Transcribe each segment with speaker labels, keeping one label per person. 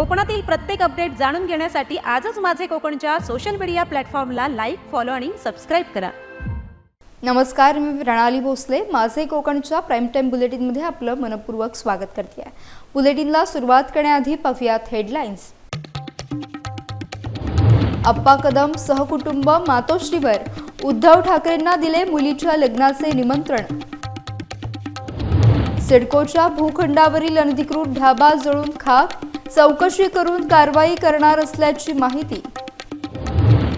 Speaker 1: कोकणातील प्रत्येक अपडेट जाणून घेण्यासाठी आजच माझे कोकणच्या सोशल मीडिया प्लॅटफॉर्मला लाईक फॉलो आणि सबस्क्राईब करा.
Speaker 2: नमस्कार मी प्रणाली भोसले. माझे कोकणच्या प्राईम टाईम बुलेटिनमध्ये आपलं मनपूर्वक स्वागत करते आहे. बुलेटिनला सुरुवात करण्याआधी पाहूयात हेडलाईन्स अप्पा कदम सहकुटुंब मातोश्रीवर उद्धव ठाकरेंना दिले मुलीच्या लग्नाचे निमंत्रण. सिडकोच्या भूखंडावरील अनधिकृत ढाबा जळून खाक चौकशी करून कारवाई करणार असल्याची माहिती.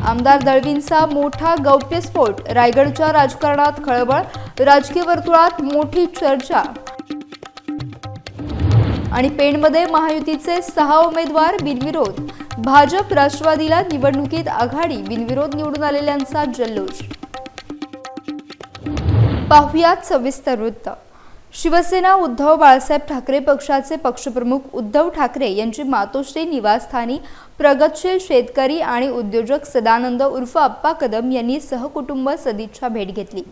Speaker 2: आमदार दळवींचा मोठा गौप्यस्फोट रायगडच्या राजकारणात खळबळ राजकीय वर्तुळात मोठी चर्चा. आणि पेणमध्ये महायुतीचे सहा उमेदवार बिनविरोध. भाजप राष्ट्रवादीला निवडणुकीत आघाडी बिनविरोध निवडून आलेल्यांचा जल्लोष. पाहुयात सविस्तर वृत्त. शिवसेना उद्धव बाळासाहेब ठाकरे पक्षाचे पक्षप्रमुख उद्धव ठाकरे यांची मातोश्री निवासस्थानी प्रगतशील शेतकरी आणि उद्योजक सदानंद उर्फ अप्पा कदम यांनी सहकुटुंब सदिच्छा भेट घेतली.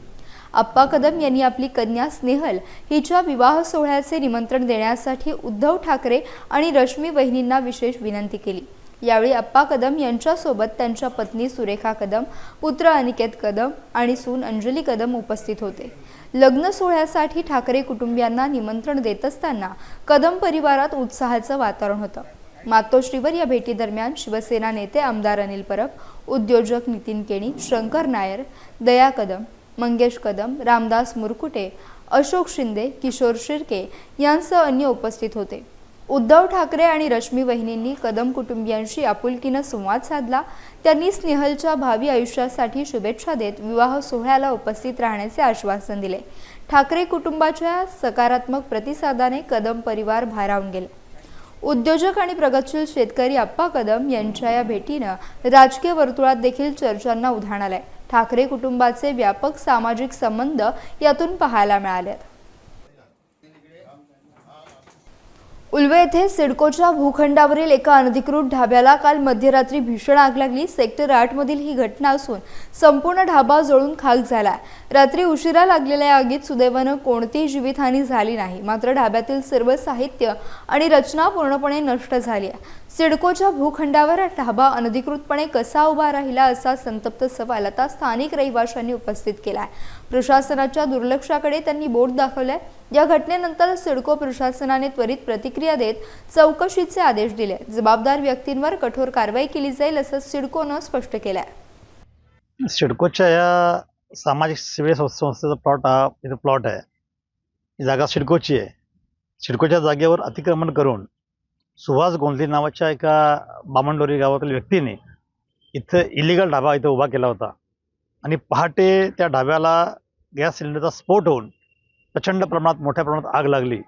Speaker 2: अप्पा कदम यांनी आपली कन्या स्नेहल हिच्या विवाह सोहळ्याचे निमंत्रण देण्यासाठी उद्धव ठाकरे आणि रश्मी वहिनींना विशेष विनंती केली. यावेळी अप्पा कदम यांच्यासोबत त्यांच्या पत्नी सुरेखा कदम पुत्र अनिकेत कदम आणि सून अंजली कदम उपस्थित होते. लग्न सोहळ्यासाठी ठाकरे कुटुंबियांना निमंत्रण देत असताना कदम परिवारात उत्साहाचं वातावरण होतं. मातोश्रीवर या भेटीदरम्यान शिवसेना नेते आमदार अनिल परब उद्योजक नितीन केणी शंकर नायर दया कदम मंगेश कदम रामदास मुरकुटे अशोक शिंदे किशोर शिर्के यांसह अन्य उपस्थित होते. उद्धव ठाकरे आणि रश्मी वहिनींनी कदम कुटुंबियांशी आपुलकीनं संवाद साधला. त्यांनी स्नेहलच्या भावी आयुष्यासाठी शुभेच्छा देत विवाह सोहळ्याला उपस्थित राहण्याचे आश्वासन दिले. ठाकरे कुटुंबाच्या सकारात्मक प्रतिसादाने कदम परिवार भारावून गेले. उद्योजक आणि प्रगतशील शेतकरी अप्पा कदम यांच्या या भेटीनं राजकीय वर्तुळात देखील चर्चांना उधाण आलंय. ठाकरे कुटुंबाचे व्यापक सामाजिक संबंध यातून पाहायला मिळालेत. उल्वे येथे सिडकोच्या भूखंडावरील एका अनधिकृत ढाब्याला काल मध्यरात्री भीषण आग लागली. सेक्टर आठ मधील ही घटना असून संपूर्ण ढाबा जळून खाक झाला. रात्री उशिरा लागलेल्या या आगीत सुदैवानं कोणतीही जीवितहानी झाली नाही. मात्र ढाब्यातील सर्व साहित्य आणि रचना पूर्णपणे नष्ट झाली आहे. सिडकोच्या भूखंडावर ढाबा अनधिकृतपणे कसा उभा राहिला असा संतप्त सवाल आता स्थानिक रहिवाशांनी उपस्थित केला आहे प्रशासनाच्या दुर्लक्षाकडे त्यांनी बोट दाखवलंय. या घटनेनंतर सिडको प्रशासनाने त्वरित प्रतिक्रिया देत चौकशीचे आदेश दिले. जबाबदार व्यक्तींवर कठोर कारवाई केली जाईल असं सिडकोनं स्पष्ट केलं आहे
Speaker 3: सिडकोच्या या सामाजिक सेवे संस्थेचा प्लॉट हा इथं प्लॉट आहे. ही जागा सिडकोची आहे. सिडकोच्या जागेवर अतिक्रमण करून सुभाष गोंधली नावाच्या एका बामणडोरी गावातील व्यक्तीने इथं इलिगल ढाबा इथं उभा केला होता. आणि पहाटे त्या ढाब्याला गॅस सिलेंडरचा स्फोट होऊन प्रचंड प्रमाणात मोठ्या प्रमाणात आग लागली.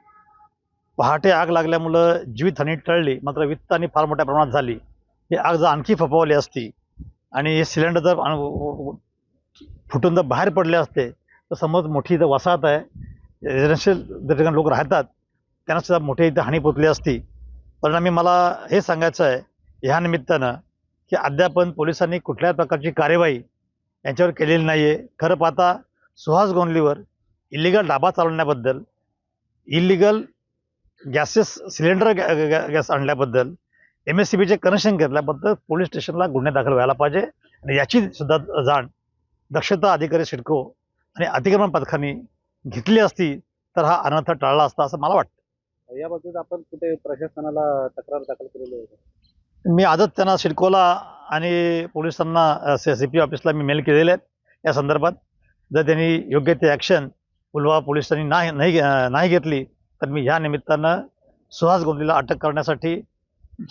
Speaker 3: पहाटे आग लागल्यामुळं जीवितहानी टळली मात्र वित्त आणि फार मोठ्या प्रमाणात झाली. ही आग जर आणखी फपवली असती आणि हे सिलेंडर जर फुटून जर बाहेर पडले असते तर समज मोठी इथं वसाहत आहे रेसिडेन्शियल ज्या ठिकाणी लोक राहतात त्यांना सुद्धा मोठी इथं हानी पोचली असती. परिणामी मला हे सांगायचं आहे ह्या निमित्तानं की अद्यापन पोलिसांनी कुठल्याही प्रकारची कार्यवाही यांच्यावर केलेली नाही आहे खरं पाहता सुहास गोंधलीवर इलिगल डाबा चालवण्याबद्दल इलिगल गॅसेस सिलेंडर गॅ- गॅ- गॅस आणल्याबद्दल एम एस सी बीचे कनेक्शन घेतल्याबद्दल पोलीस स्टेशनला गुन्हे दाखल व्हायला पाहिजे आणि याची सुद्धा जाण दक्षता अधिकारी सिडको आणि अतिक्रमण पथकाने घेतली असती तर हा अनर्थ टाळला असता असं मला वाटतं.
Speaker 4: याबाबतीत आपण कुठे प्रशासनाला तक्रार दाखल केलेली आहे
Speaker 3: मी आजच त्यांना सिडकोला आणि पोलिसांना सी पी ऑफिसला मी मेल केलेले आहेत. या संदर्भात जर त्यांनी योग्य ते ॲक्शन पुलवा पोलिसांनी नाही नाही नाही घेतली तर मी ह्या निमित्तानं सुहास गोंधलीला अटक करण्यासाठी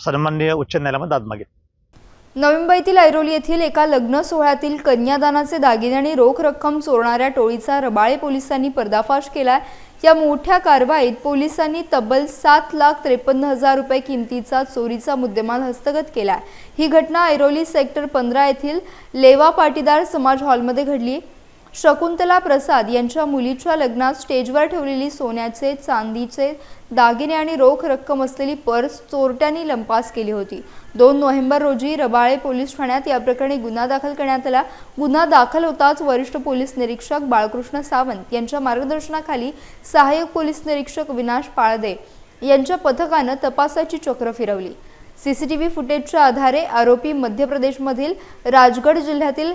Speaker 3: सन्माननीय उच्च न्यायालयामध्ये दाद मागेन.
Speaker 2: नवी मुंबईतील ऐरोली येथील एका लग्न सोहळ्यातील कन्यादानाचे दागिने आणि रोख रक्कम चोरणाऱ्या टोळीचा रबाळे पोलिसांनी पर्दाफाश केला या मोठ्या कारवाईत पोलिसांनी तब्बल सात लाख त्रेपन्न हजार रुपये किमतीचा चोरीचा मुद्देमाल हस्तगत केला ही घटना ऐरोली सेक्टर पंधरा येथील लेवा पाटीदार समाज हॉलमध्ये घडली. शकुंतला प्रसाद यांच्या मुलीच्या लग्नात स्टेजवर ठेवलेली सोन्याचे चांदीचे दागिने आणि रोख रक्कम असलेली पर्स चोरट्यांनी लंपास केली होती. दोन नोव्हेंबर रोजी रबाळे पोलीस ठाण्यात या प्रकरणी गुन्हा दाखल करण्यात आला. गुन्हा दाखल होताच वरिष्ठ पोलीस निरीक्षक बाळकृष्ण सावंत यांच्या मार्गदर्शनाखाली सहाय्यक पोलीस निरीक्षक विनाश पाळदे यांच्या पथकानं तपासाची चक्र फिरवली. सीसीटीव्ही फुटेजच्या आधारे आरोपी मध्य प्रदेशमधील राजगड जिल्ह्यातील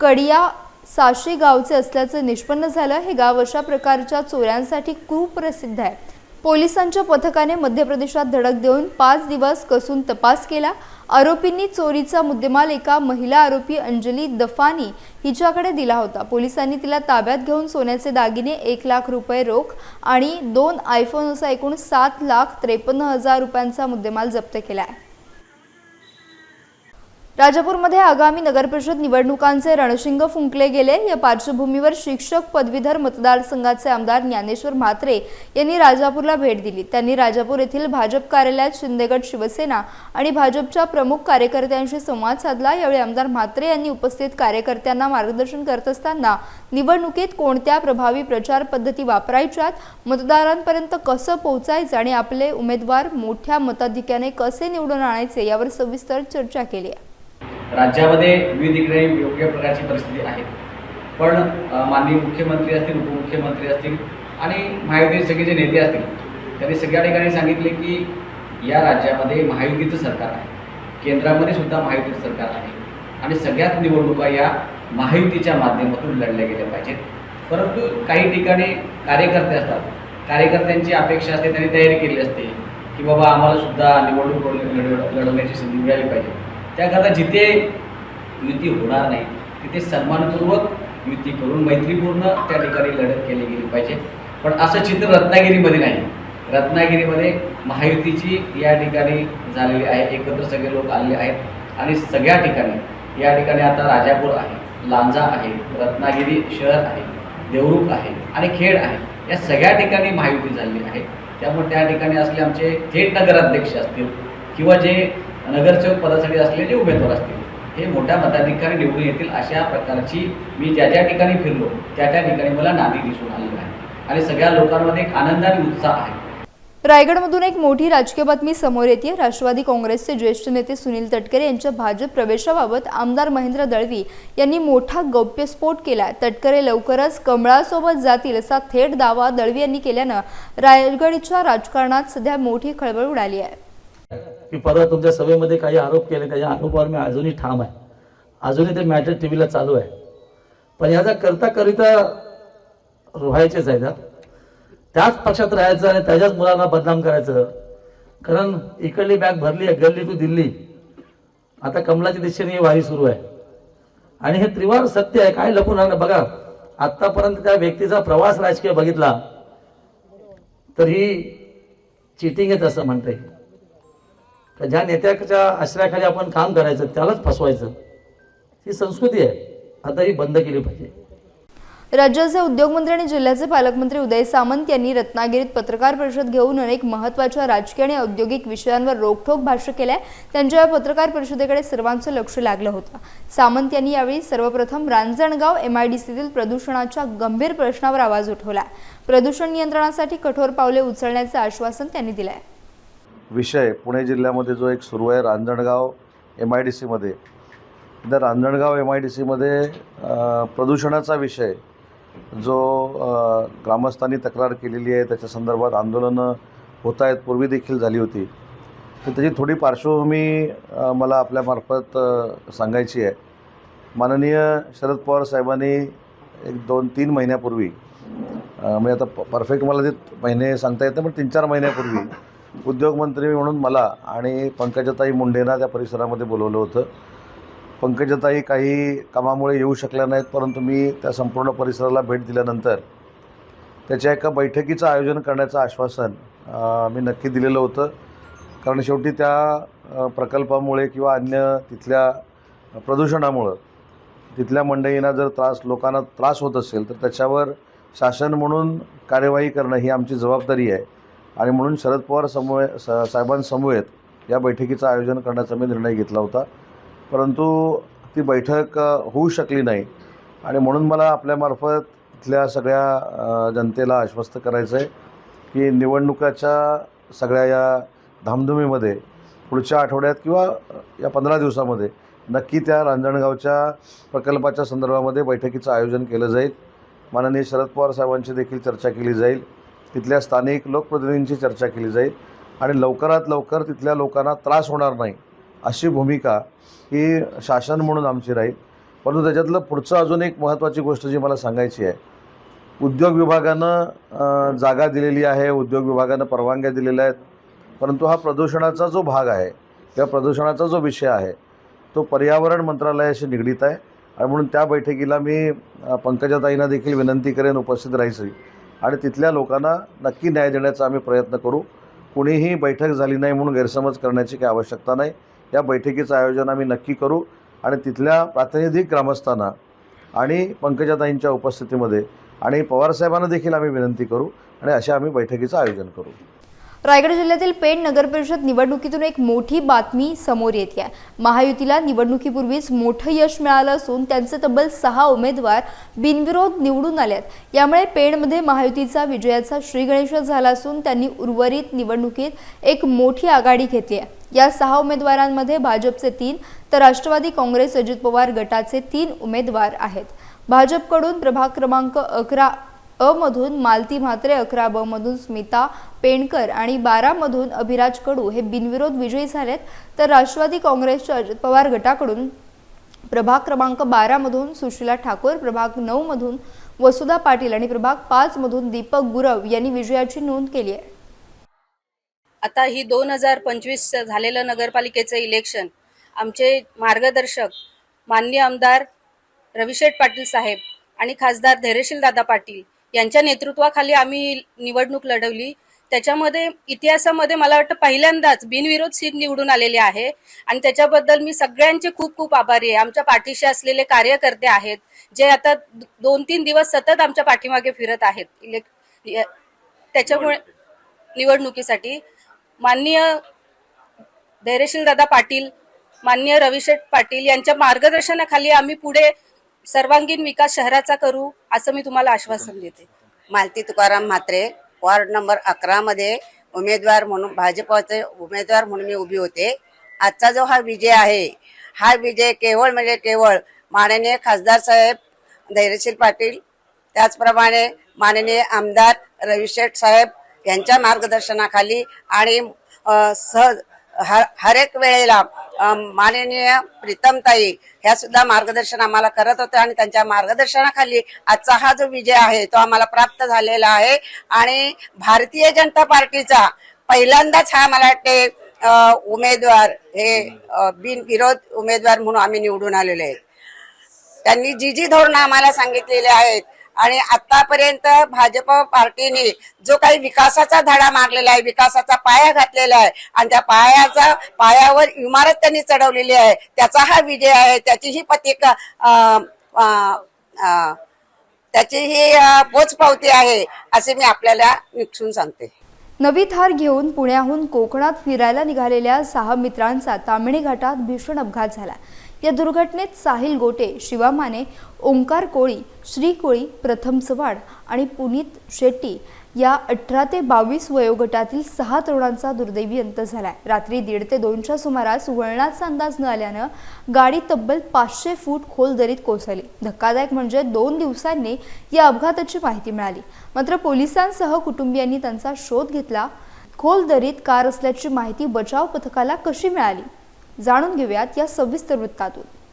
Speaker 2: कडिया साशी गावचे असल्याचं निष्पन्न झालं हे गाव अशा प्रकारच्या चोऱ्यांसाठी कुप्रसिद्ध आहे. पोलिसांच्या पथकाने मध्य प्रदेशात धडक देऊन पाच दिवस कसून तपास केला. आरोपींनी चोरीचा मुद्देमाल एका महिला आरोपी अंजली दफानी हिच्याकडे दिला होता. पोलिसांनी तिला ताब्यात घेऊन सोन्याचे दागिने एक लाख रुपये रोख आणि दोन आयफोन असा एकूण सात लाख त्रेपन्न हजार रुपयांचा मुद्देमाल जप्त केला आहे. राजापूरमध्ये आगामी नगरपरिषद निवडणुकांचे रणशिंग फुंकले गेले. या पार्श्वभूमीवर शिक्षक पदवीधर मतदारसंघाचे आमदार ज्ञानेश्वर म्हात्रे यांनी राजापूरला भेट दिली. त्यांनी राजापूर येथील भाजप कार्यालयात शिंदेगड शिवसेना आणि भाजपच्या प्रमुख कार्यकर्त्यांशी संवाद साधला. यावेळी आमदार म्हात्रे यांनी उपस्थित कार्यकर्त्यांना मार्गदर्शन करत असताना निवडणुकीत कोणत्या प्रभावी प्रचार पद्धती वापरायच्यात मतदारांपर्यंत कसं पोहोचायचं आणि आपले उमेदवार मोठ्या मताधिक्याने कसे निवडून आणायचे यावर सविस्तर चर्चा केली आहे.
Speaker 5: राज्यामध्ये विविध इकडे योग्य प्रकारची परिस्थिती आहे. पण माननीय मुख्यमंत्री असतील उपमुख्यमंत्री असतील आणि महायुतीचे सगळे जे नेते असतील त्यांनी सगळ्या ठिकाणी सांगितले की या राज्यामध्ये महायुतीचं सरकार आहे. केंद्रामध्ये सुद्धा महायुतीचं सरकार आहे. आणि सगळ्यात निवडणुका या महायुतीच्या माध्यमातून लढल्या गेल्या पाहिजेत. परंतु काही ठिकाणी कार्यकर्ते असतात. कार्यकर्त्यांची अपेक्षा असते त्यांनी तयारी केली असते की बाबा आम्हाला सुद्धा निवडणूक लढ लढवण्याची संधी मिळाली पाहिजे. त्याकरता जिथे युती होणार नाही तिथे सन्मानपूर्वक युती करून मैत्रीपूर्ण त्या ठिकाणी लढत केली गेली पाहिजे. पण असं चित्र रत्नागिरीमध्ये नाही. रत्नागिरीमध्ये महायुतीची या ठिकाणी झालेली आहे एकत्र सगळे लोक आलेले आहेत. आणि सगळ्या ठिकाणी या ठिकाणी आता राजापूर आहे लांजा आहे रत्नागिरी शहर आहे देवरुख आहे आणि खेड आहे. या सगळ्या ठिकाणी महायुती झालेली आहे. त्यामुळे त्या ठिकाणी असले आमचे थेट नगराध्यक्ष असतील किंवा जे नगरसेवक पदासाठी असलेले उमेदवार असतील हे मोठ्या मताधिकारी निवडून येतील अशा प्रकारची मी ज्या ज्या ठिकाणी फिरलो त्या त्या ठिकाणी मला नादी दिसून आलेलं आहे आणि सगळ्या लोकांमध्ये एक आनंद आणि उत्साह आहे.
Speaker 2: रायगडमधून एक मोठी राजकीय बातमी समोर येते. राष्ट्रवादी काँग्रेसचे ज्येष्ठ नेते सुनील तटकरे यांच्या भाजप प्रवेशाबाबत आमदार महेंद्र दळवी यांनी मोठा गौप्यस्फोट केला. तटकरे लवकरच कमळासोबत जातील असा थेट दावा दळवी यांनी केल्यानं रायगडच्या राजकारणात सध्या मोठी खळबळ उडाली आहे.
Speaker 6: की परवा तुमच्या सभेमध्ये काही आरोप केले त्याच्या आरोपावर मी अजूनही ठाम आहे. अजूनही ते मॅटर टी व्हीला चालू आहे. पण ह्याचा करता करिता व्हायचेच आहे त्याच पक्षात राहायचं आणि त्याच्याच मुलांना बदनाम करायचं. कारण इकडली बॅग भरली आहे गल्ली टू दिल्ली. आता कमलाच्या दिशेने ही वारी सुरू आहे. आणि हे त्रिवार सत्य आहे काय लपून राहणं बघा आतापर्यंत त्या व्यक्तीचा प्रवास राजकीय बघितला तर ही चिटिंग आहे असं म्हणता. येईल का ज्या नेत्याच्या आश्रयाखाली आपण काम करायचं त्यालाच फसवायचं. ही संस्कृती आहे. आता ही बंद केली पाहिजे.
Speaker 2: राज्याचे उद्योगमंत्री आणि जिल्ह्याचे पालकमंत्री उदय सामंत यांनी रत्नागिरीत पत्रकार परिषद घेऊन अनेक महत्त्वाच्या राजकीय आणि औद्योगिक विषयांवर रोखठोक भाष्य केलंय. त्यांच्या या पत्रकार परिषदेकडे सर्वांचं लक्ष लागलं होतं. सामंत यांनी यावेळी सर्वप्रथम रांजणगाव एम आयडीसीतील प्रदूषणाच्या गंभीर प्रश्नावर आवाज उठवला. प्रदूषण नियंत्रणासाठी कठोर पावले उचलण्याचं आश्वासन त्यांनी दिलंय.
Speaker 7: विषय पुणे जिल्ह्यामध्ये जो एक सुरू आहे रांजणगाव एम आय डी सीमध्ये तर रांजणगाव एम आय डी सीमध्ये प्रदूषणाचा विषय जो ग्रामस्थांनी तक्रार केलेली आहे त्याच्या संदर्भात आंदोलनं होत आहेत पूर्वी देखील झाली होती. तर त्याची थोडी पार्श्वभूमी मला आपल्यामार्फत सांगायची आहे. माननीय शरद पवार साहेबांनी एक दोन तीन महिन्यापूर्वी म्हणजे आता प परफेक्ट मला ते महिने सांगता येतं पण तीन चार महिन्यापूर्वी उद्योगमंत्री म्हणून मला आणि पंकजाताई मुंडेंना त्या परिसरामध्ये बोलवलं होतं. पंकजाताई काही कामामुळे येऊ शकल्या नाहीत परंतु मी त्या संपूर्ण परिसराला भेट दिल्यानंतर त्याच्या एका बैठकीचं आयोजन करण्याचं आश्वासन मी नक्की दिलेलं होतं. कारण शेवटी त्या प्रकल्पामुळे किंवा अन्य तिथल्या प्रदूषणामुळं तिथल्या मंडळींना जर त्रास लोकांना त्रास होत असेल तर त्याच्यावर शासन म्हणून कार्यवाही करणं ही आमची जबाबदारी आहे. आणि म्हणून शरद पवार समूह स साहेबांसमवेत या बैठकीचं आयोजन करण्याचा मी निर्णय घेतला होता. परंतु ती बैठक होऊ शकली नाही. आणि म्हणून मला आपल्यामार्फत इथल्या सगळ्या जनतेला आश्वस्त करायचं आहे की निवडणुकाच्या सगळ्या या धामधुमीमध्ये पुढच्या आठवड्यात किंवा या पंधरा दिवसामध्ये नक्की त्या रांजणगावच्या प्रकल्पाच्या संदर्भामध्ये बैठकीचं आयोजन केलं जाईल. माननीय शरद पवार साहेबांची देखील चर्चा केली जाईल. तिथल्या स्थानिक लोकप्रतिनिधींची चर्चा केली जाईल आणि लवकरात लवकर तिथल्या लोकांना त्रास होणार नाही अशी भूमिका ही शासन म्हणून आमची राहील. परंतु त्याच्यातलं पुढचं अजून एक महत्त्वाची गोष्ट जी मला सांगायची आहे उद्योग विभागानं जागा दिलेली आहे उद्योग विभागानं परवानग्या दिलेल्या आहेत. परंतु हा प्रदूषणाचा जो भाग आहे किंवा प्रदूषणाचा जो विषय आहे तो पर्यावरण मंत्रालयाशी निगडीत आहे. आणि म्हणून त्या बैठकीला मी पंकजाताईंना देखील विनंती करेन उपस्थित राहायची. आणि तिथल्या लोकांना नक्की न्याय देण्याचा आम्ही प्रयत्न करू. कुणीही बैठक झाली नाही म्हणून गैरसमज करण्याची काही आवश्यकता नाही. या बैठकीचं आयोजन आम्ही नक्की करू आणि तिथल्या प्रातिनिधिक ग्रामस्थांना आणि पंकजाताईंच्या उपस्थितीमध्ये आणि पवारसाहेबांना देखील आम्ही विनंती करू आणि अशा आम्ही बैठकीचं आयोजन करू.
Speaker 2: रायगड जिल्ह्यातील पेण नगरपरिषद निवडणुकीतून एक मोठी बातमी समोर येते आहे. महायुतीला निवडणुकीपूर्वीच मोठं यश मिळालं असून त्यांचे तब्बल सहा उमेदवार बिनविरोध निवडून आल्यात यामुळे पेणमध्ये महायुतीचा विजयाचा श्रीगणेश झाला असून त्यांनी उर्वरित निवडणुकीत एक मोठी आघाडी घेतली आहे. या सहा उमेदवारांमध्ये भाजपचे तीन तर राष्ट्रवादी काँग्रेस अजित पवार गटाचे तीन उमेदवार आहेत. भाजपकडून प्रभाग क्रमांक अकरा अ मधून मालती म्हात्रे अकरा ब मधून स्मिता पेणकर आणि बारामधून अभिराज कडू हे बिनविरोध विजयी झालेत. तर राष्ट्रवादी काँग्रेसच्या अजित पवार गटाकडून प्रभाग क्रमांक बारामधून सुशीला ठाकूर प्रभाग नऊमधून वसुधा पाटील आणि प्रभाग पाचमधून दीपक गुरव यांनी विजयाची नोंद केली आहे.
Speaker 8: आता ही दोन हजार पंचवीस झालेलं नगरपालिकेचं इलेक्शन आमचे मार्गदर्शक माननीय आमदार रविशेठ पाटील साहेब आणि खासदार धैर्यशील दादा पाटील यांच्या नेतृत्वाखाली आम्ही निवडणूक लढवली. त्याच्यामध्ये इतिहासामध्ये मला वाटतं पहिल्यांदाच बिनविरोध सीट निवडून आलेली आहे. आणि त्याच्याबद्दल मी सगळ्यांचे खूप खूप आभारी आहे. आमच्या पाठीशी असलेले कार्यकर्ते आहेत जे आता दोन तीन दिवस सतत आमच्या पाठीमागे फिरत आहेत. इलेक् त्याच्यामुळे निवडणुकीसाठी. माननीय धैर्यशील दादा पाटील माननीय रविशेठ पाटील यांच्या मार्गदर्शनाखाली आम्ही पुढे सर्वांगीण विकास शहराचा करू असं मी तुम्हाला आश्वासन देते.
Speaker 9: मालती तुकाराम म्हात्रे वॉर्ड नंबर अकरा मध्ये उमेदवार म्हणून भाजपचे उमेदवार म्हणून मी उभी होते. आजचा जो हा विजय आहे हा विजय केवळ म्हणजे केवळ माननीय खासदार साहेब धैर्यशील पाटील त्याचप्रमाणे माननीय आमदार रविशेठ साहेब यांच्या मार्गदर्शनाखाली आणि सहज हर एक वेळेला माननीय प्रीतमताई ह्या सुद्धा मार्गदर्शन आम्हाला करत होत्या आणि त्यांच्या मार्गदर्शनाखाली आजचा हा जो विजय आहे तो आम्हाला प्राप्त झालेला आहे. आणि भारतीय जनता पार्टीचा पहिल्यांदाच हा मला वाटते उमेदवार हे बिनविरोध उमेदवार म्हणून आम्ही निवडून आलेले आहेत त्यांनी जी जी धोरणं आम्हाला सांगितलेली आहेत आणि आतापर्यंत भाजप पार्टीने जो काही विकासाचा धडा मारलेला आहे विकासाचा पाया घातलेला आहे आणि त्या पायाचा पायावर इमारत त्यांनी चढवलेली आहे त्याचा हा विजय आहे त्याची ही पत्रिका त्याची ही पोचपावती आहे असे मी आपल्याला निक्षून सांगते.
Speaker 2: नवी थार घेऊन पुण्याहून कोकणात फिरायला निघालेल्या सहा मित्रांचा तामिणी घाटात भीषण अपघात झाला. या दुर्घटनेत साहिल गोटे शिवा माने ओंकार कोळी श्री कोळी प्रथम चव्हाण आणि पुनीत शेट्टी या अठरा ते बावीस वयोगटातील सहा तरुणांचा दुर्दैवी अंत झालाय. रात्री दीड ते दोनच्या सुमारास वळणाचा अंदाज न आल्यानं गाडी तब्बल पाचशे फूट खोल दरीत कोसळली. धक्कादायक म्हणजे दोन दिवसांनी या अपघाताची माहिती मिळाली. मात्र पोलिसांसह कुटुंबियांनी त्यांचा शोध घेतला. खोल दरीत कार असल्याची माहिती बचाव पथकाला कशी मिळाली? जाणून घेऊयात या सविस्तर वृत्तातून.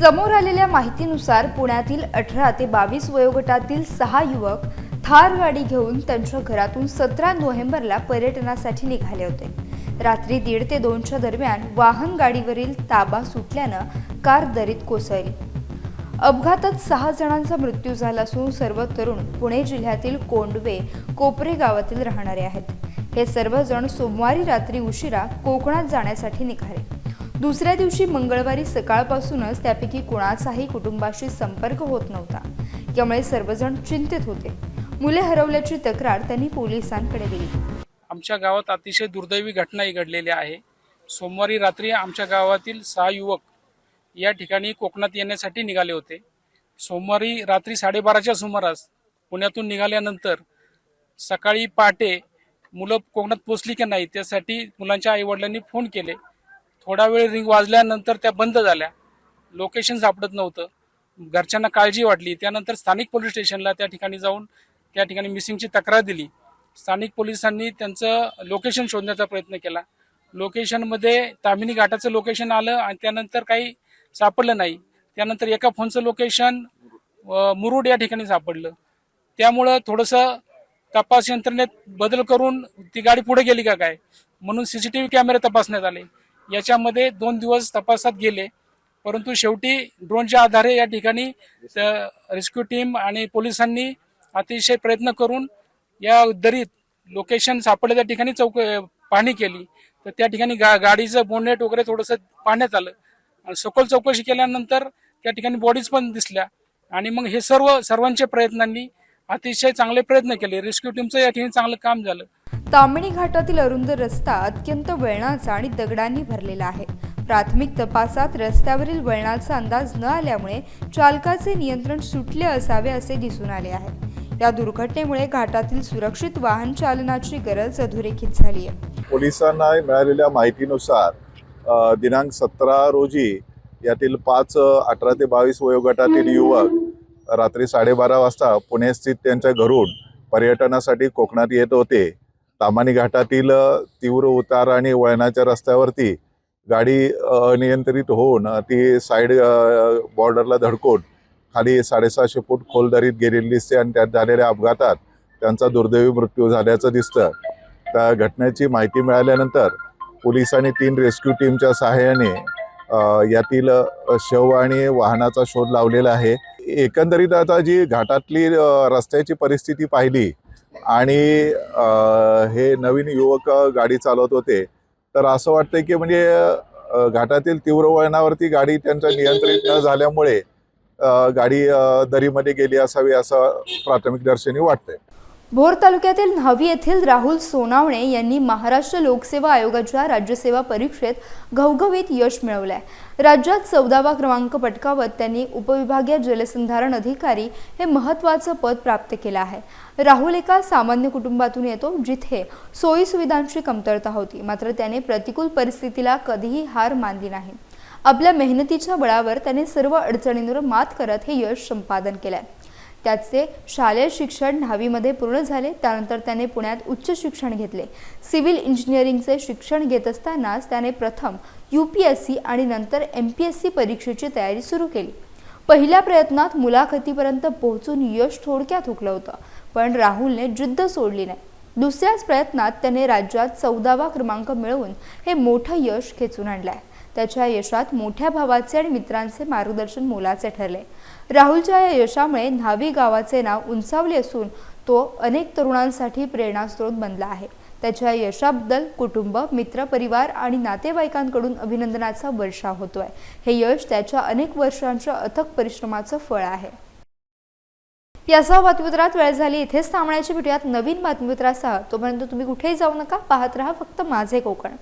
Speaker 2: समोर आलेल्या माहितीनुसार पुण्यातील अठरा ते बावीस वयोगटातील सहा युवक थार गाडी घेऊन त्यांच्या घरातून सतरा नोव्हेंबरला पर्यटनासाठी निघाले होते. रात्री दीड ते दोनच्या दरम्यान वाहन गाडीवरील ताबा सुटल्यानं कार दरीत कोसळली. अपघातात सहा जणांचा मृत्यू झाला असून सर्व तरुण पुणे जिल्ह्यातील कोंडवे कोपरे गावातील राहणारे आहेत. हे सर्वजण सोमवारी रात्री उशिरा कोकणात जाण्यासाठी निघाले. दुसऱ्या दिवशी मंगळवारी सकाळपासूनच त्यापैकी कुणाचाही कुटुंबाशी संपर्क होत नव्हता. यामुळे सर्वजण चिंतित होते. मुले हरवल्याची तक्रार त्यांनी पोलिसांकडे दिली.
Speaker 10: आमच्या गावात अतिशय दुर्दैवी घटना ही घडलेली आहे. सोमवारी रात्री आमच्या गावातील सहा युवक या ठिकाणी कोकणात येण्यासाठी निघाले होते. सोमवारी रात्री साडेबाराच्या सुमारास पुण्यातून निघाल्यानंतर सकाळी पहाटे मुलं कोकणात पोचली की नाही त्यासाठी मुलांच्या आईवडिलांनी फोन केले. थोडा वेळ रिंग वाजल्यानंतर त्या बंद झाल्या. लोकेशन सापडत नव्हतं. घरच्यांना काळजी वाटली. त्यानंतर स्थानिक पोलीस स्टेशनला त्या ठिकाणी जाऊन त्या ठिकाणी मिसिंगची तक्रार दिली. स्थानिक पोलिसांनी त्यांचं लोकेशन शोधण्याचा प्रयत्न केला. लोकेशनमध्ये तामिनी घाटाचं लोकेशन आलं आणि त्यानंतर काही सापडलं नाही. त्यानंतर एका फोनचं लोकेशन मुरुड या ठिकाणी सापडलं. त्यामुळं थोडंसं तपास यंत्रणेत बदल करून ती गाडी पुढे गेली का काय? म्हणून सीसीटीव्ही कॅमेरे तपासण्यात आले. याच्यामध्ये दोन दिवस तपासात गेले. परंतु शेवटी ड्रोनच्या आधारे या ठिकाणी रेस्क्यू टीम आणि पोलिसांनी अतिशय प्रयत्न करून या दरीत लोकेशन सापडलं त्या ठिकाणी चौक पाहणी केली. तर त्या ठिकाणी गा गाडीचं बोनेट वगैरे थोडंसं पाहण्यात आलं. आणि सखोल चौकशी केल्यानंतर त्या ठिकाणी बॉडीज पण दिसल्या. आणि मग हे सर्व सर्वांच्या प्रयत्नांनी अतिशय चांगले प्रयत्न केले. रेस्क्यू टीमचं या ठिकाणी चांगलं काम झालं.
Speaker 2: तामिणी घाटातील अरुंद रस्ता अत्यंत वळणाचा आणि दगडांनी भरलेला आहे. प्राथमिक तपासात रस्त्यावरील वळणाचा अंदाज न आल्यामुळे चालकाचे नियंत्रण सुटले असावे असे दिसून आले आहे. या दुर्घटनेमुळे घाटातील सुरक्षित वाहन चालनाची गरज अधोरेखित झाली आहे.
Speaker 11: पोलिसांना मिळालेल्या माहितीनुसार दिनांक सतरा रोजी यातील पाच अठरा ते बावीस वयोगटातील युवक रात्री साडेबारा वाजता पुणे स्थित त्यांच्या घरून पर्यटनासाठी कोकणात येत होते. तामानी घाटातील तीव्र उतार आणि वळणाच्या रस्त्यावरती गाडी अनियंत्रित होऊन ती साईड बॉर्डरला धडकून खाली साडेसहाशे फूट खोल दरीत गेलेली दिसते आणि त्यात झालेल्या अपघातात त्यांचा दुर्दैवी मृत्यू झाल्याचं दिसतं. त्या घटनेची माहिती मिळाल्यानंतर पोलिसांनी तीन रेस्क्यू टीमच्या सहाय्याने यातील शव आणि वाहनाचा शोध लावलेला आहे. एकंदरीत आता जी घाटातली रस्त्याची परिस्थिती पाहिली आणि हे नवीन युवक गाडी चालवत होते. तर असं वाटतं की म्हणजे घाटातील तीव्र वळणावरती गाडी त्यांच्या नियंत्रित न झाल्यामुळे गाडी दरीमध्ये गेली असावी असं प्राथमिक दर्शनी वाटतंय.
Speaker 2: भोर तालुक्यातील न्हावी येथील राहुल सोनावणे यांनी महाराष्ट्र लोकसेवा आयोगाच्या राज्यसेवा परीक्षेत घवघवीत यश मिळवले आहे राज्यात चौदावा क्रमांक पटकावत त्यांनी उपविभागीय जलसंधारण अधिकारी हे महत्त्वाचं पद प्राप्त केलं आहे. राहुल एका सामान्य कुटुंबातून येतो जिथे सोयी सुविधांची कमतरता होती. मात्र त्याने प्रतिकूल परिस्थितीला कधीही हार मानली नाही. आपल्या मेहनतीच्या बळावर त्याने सर्व अडचणींवर मात करत हे यश संपादन केलं आहे त्याचे शालेय शिक्षण दहावीमध्ये पूर्ण झाले. त्यानंतर त्याने पुण्यात उच्च शिक्षण घेतले. सिव्हिल इंजिनिअरिंगचे शिक्षण घेत असतानाच त्याने प्रथम यू पी एस सी आणि नंतर एम पी एस सी परीक्षेची तयारी सुरू केली. पहिल्या प्रयत्नात मुलाखतीपर्यंत पोहोचून यश थोडक्यात हुकलं होतं पण राहुलने जिद्द सोडली नाही. दुसऱ्याच प्रयत्नात त्याने राज्यात चौदावा क्रमांक मिळवून हे मोठं यश खेचून आणलं आहे त्याच्या यशात मोठ्या भावाचे आणि मित्रांचे मार्गदर्शन मोलाचे ठरले. राहुलच्या या यशामुळे न्हावी गावाचे नाव उंचावले असून तो अनेक तरुणांसाठी प्रेरणास्रोत बनला आहे. त्याच्या यशाबद्दल कुटुंब मित्र परिवार आणि नातेवाईकांकडून अभिनंदनाचा वर्षा होतोय. हे यश त्याच्या अनेक वर्षांच्या अथक परिश्रमाचं फळ आहे. यासह बातमीपत्रात वेळ झाली. इथेच थांबण्याची भेटूयात. नवीन बातमीपत्रासह. तोपर्यंत तुम्ही कुठेही जाऊ नका. पाहत राहा फक्त माझे कोकण.